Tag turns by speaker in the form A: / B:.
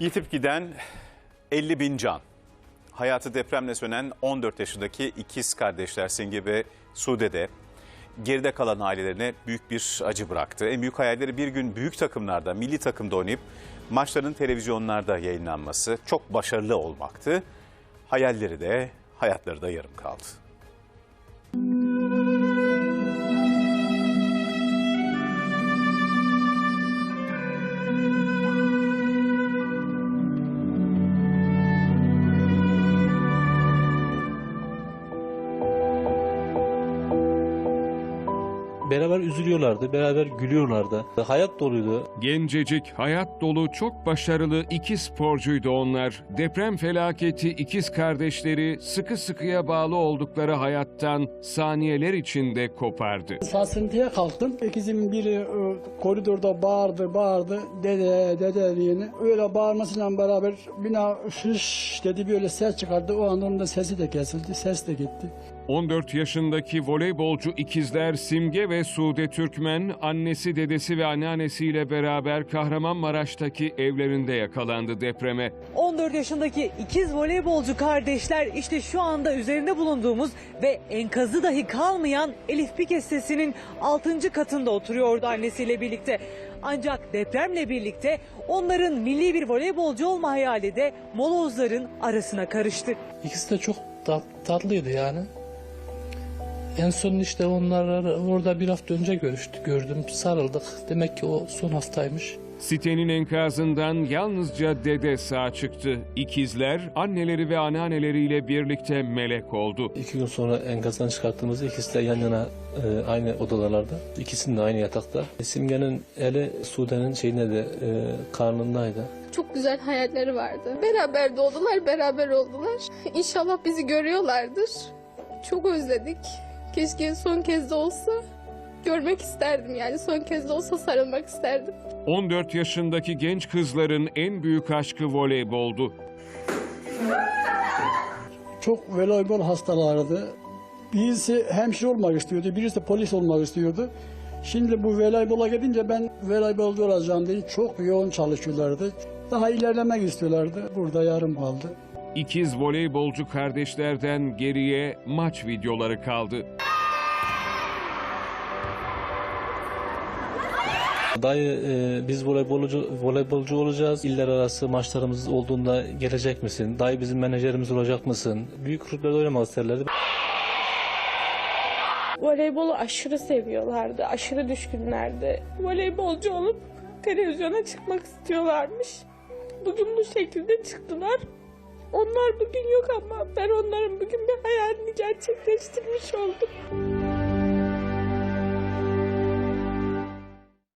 A: Yitip giden 50 bin can. Hayatı depremle sönen 14 yaşındaki ikiz kardeşler Simge ve Sude'de geride kalan ailelerine büyük bir acı bıraktı. En büyük hayalleri bir gün büyük takımlarda, milli takımda oynayıp maçların televizyonlarda yayınlanması, çok başarılı olmaktı. Hayalleri de, hayatları da yarım kaldı.
B: Beraber üzülüyorlardı, beraber gülüyorlardı. Hayat doluydu.
C: Gencecik, hayat dolu, çok başarılı iki sporcuydu onlar. Deprem felaketi ikiz kardeşleri sıkı sıkıya bağlı oldukları hayattan saniyeler içinde kopardı.
D: Sarsıntıya kalktım. İkizimin biri e, koridorda bağırdı, bağırdı. Dede, dede diyeni. Öyle bağırmasıyla beraber bina şış dedi böyle ses çıkardı. O anda onun da sesi de kesildi. Ses de gitti.
C: 14 yaşındaki voleybolcu ikizler Simge ve Sude Türkmen, annesi, dedesi ve anneannesiyle beraber Kahramanmaraş'taki evlerinde yakalandı depreme.
E: 14 yaşındaki ikiz voleybolcu kardeşler işte şu anda üzerinde bulunduğumuz ve enkazı dahi kalmayan Elif Pike sitesinin 6. katında oturuyordu annesiyle birlikte. Ancak depremle birlikte onların milli bir voleybolcu olma hayali de molozların arasına karıştı.
B: İkisi de çok tat- tatlıydı yani. En son işte onları orada bir hafta önce görüştük, gördüm, sarıldık. Demek ki o son haftaymış.
C: Sitenin enkazından yalnızca dede sağ çıktı. İkizler anneleri ve anneanneleriyle birlikte melek oldu.
B: İki gün sonra enkazdan çıkarttığımızda ikisi de yan yana e, aynı odalarda. İkisinin de aynı yatakta. Simge'nin eli Sude'nin şeyine de e, karnındaydı.
F: Çok güzel hayalleri vardı. Beraber doğdular, beraber oldular. İnşallah bizi görüyorlardır. Çok özledik. Keşke son kez de olsa görmek isterdim yani son kez de olsa sarılmak isterdim.
C: 14 yaşındaki genç kızların en büyük aşkı voleyboldu.
D: Çok voleybol hastalarıydı. Birisi hemşire olmak istiyordu, birisi de polis olmak istiyordu. Şimdi bu voleybola gidince ben voleybolcu olacağım diye çok yoğun çalışıyorlardı. Daha ilerlemek istiyorlardı. Burada yarım kaldı.
C: İkiz voleybolcu kardeşlerden geriye maç videoları kaldı.
B: Dayı e, biz voleybolcu, voleybolcu olacağız. İller arası maçlarımız olduğunda gelecek misin? Dayı bizim menajerimiz olacak mısın? Büyük kulüplerde oynamak isterlerdi.
G: Voleybolu aşırı seviyorlardı, aşırı düşkünlerdi. Voleybolcu olup televizyona çıkmak istiyorlarmış. Bugün bu şekilde çıktılar. Onlar bugün yok ama ben onların bugün bir hayalini gerçekleştirmiş oldum.